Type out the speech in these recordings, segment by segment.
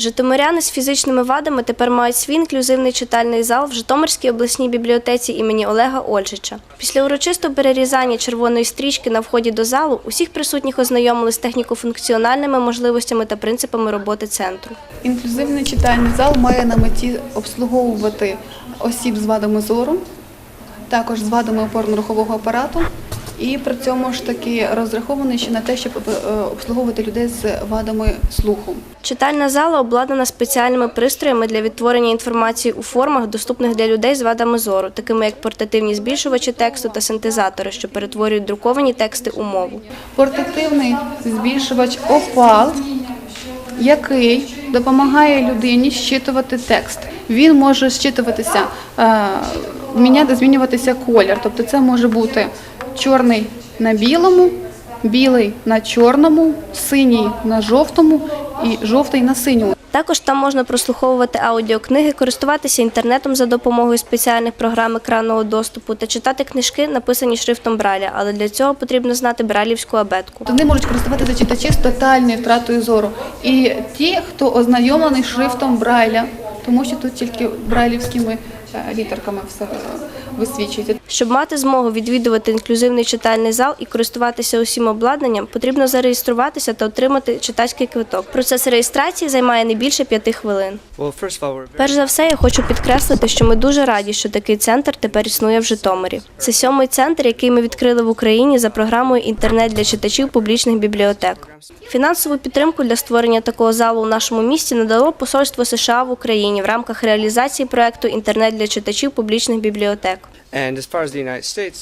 Житомиряни з фізичними вадами тепер мають свій інклюзивний читальний зал в Житомирській обласній бібліотеці імені Олега Ольжича. Після урочистого перерізання червоної стрічки на вході до залу усіх присутніх ознайомили з техніко-функціональними можливостями та принципами роботи центру. Інклюзивний читальний зал має на меті обслуговувати осіб з вадами зору, також з вадами опорно-рухового апарату, і при цьому ж таки розрахований ще на те, щоб е, обслуговувати людей з вадами слуху. Читальна зала обладнана спеціальними пристроями для відтворення інформації у формах, доступних для людей з вадами зору, такими як портативні збільшувачі тексту та синтезатори, що перетворюють друковані тексти у мову. Портативний збільшувач опал, який допомагає людині щитувати текст. Він може щитуватися, е, міняти, змінюватися колір. Тобто це може бути чорний на білому, білий на чорному, синій на жовтому і жовтий на синьому. Також там можна прослуховувати аудіокниги, користуватися інтернетом за допомогою спеціальних програм екранного доступу та читати книжки, написані шрифтом Браля, але для цього потрібно знати бралівську абетку. Вони можуть користуватися читачі з тотальною втратою зору. І ті, хто ознайомлений шрифтом Брайля, тому що тут тільки брайлівськими літерками все е, висвічується. Щоб мати змогу відвідувати інклюзивний читальний зал і користуватися усім обладнанням, потрібно зареєструватися та отримати читацький квиток. Процес реєстрації займає не більше п'яти хвилин. Перш за все, я хочу підкреслити, що ми дуже раді, що такий центр тепер існує в Житомирі. Це сьомий центр, який ми відкрили в Україні за програмою Інтернет для читачів публічних бібліотек. Фінансову підтримку для створення такого залу у нашому місті надало Посольство США в Україні в рамках реалізації проекту Інтернет для читачів публічних бібліотек.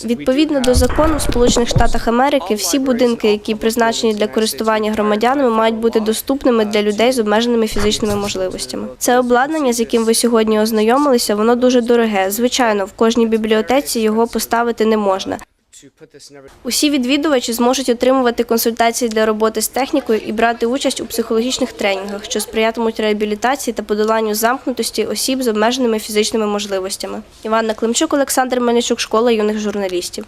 Відповідно до закону в Сполучених Штатах Америки, всі будинки, які призначені для користування громадянами, мають бути доступними для людей з обмеженими фізичними можливостями. Це обладнання, з яким ви сьогодні ознайомилися, воно дуже дороге. Звичайно, в кожній бібліотеці його поставити не можна. Усі відвідувачі зможуть отримувати консультації для роботи з технікою і брати участь у психологічних тренінгах, що сприятимуть реабілітації та подоланню замкнутості осіб з обмеженими фізичними можливостями. Іванна Климчук, Олександр Мельничук, школа юних журналістів.